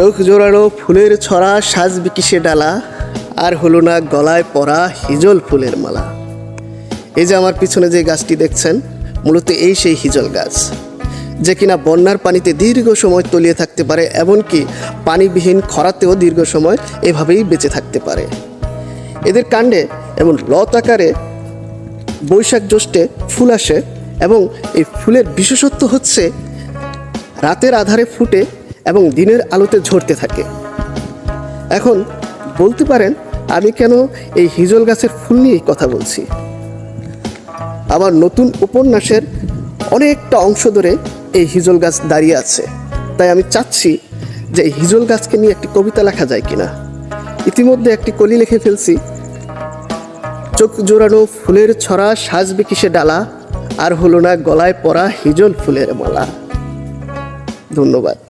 চোখ জোড়ানো ফুলের ছড়া সাজবে কিসে ডালা? আর হলো না গলায় পরা হিজল ফুলের মালা। এই যে আমার পিছনে যে গাছটি দেখছেন, মূলত এই সেই হিজল গাছ। যে কিনা বন্যার পানিতে দীর্ঘ সময় তলিয়ে থাকতে পারে, এমনকি পানিবিহীন খরাতেও দীর্ঘ সময় এভাবেই বেঁচে থাকতে পারে। এদের কাণ্ডে এমন লত আকারে বৈশাখ জ্যৈষ্ঠে ফুল আসে এবং এই ফুলের বিশেষত্ব হচ্ছে, রাতের আধারে ফুটে এবং দিনের আলোতে ঝরতে থাকে। এখন বলতে পারেন, আমি কেন এই হিজল গাছের ফুল নিয়েই কথা বলছি। আমার নতুন উপন্যাসের অনেকটা অংশ ধরে এই হিজল গাছ দাঁড়িয়ে আছে। তাই আমি চাচ্ছি যে এই হিজল গাছকে নিয়ে একটি কবিতা লেখা যায় কিনা। ইতিমধ্যে একটি কলি লিখে ফেলছি, চোখ জোড়ানো ফুলের ছড়া সাজবে কিসে ডালা, আর হলো না গলায় পরা হিজল ফুলের মালা। ধন্যবাদ।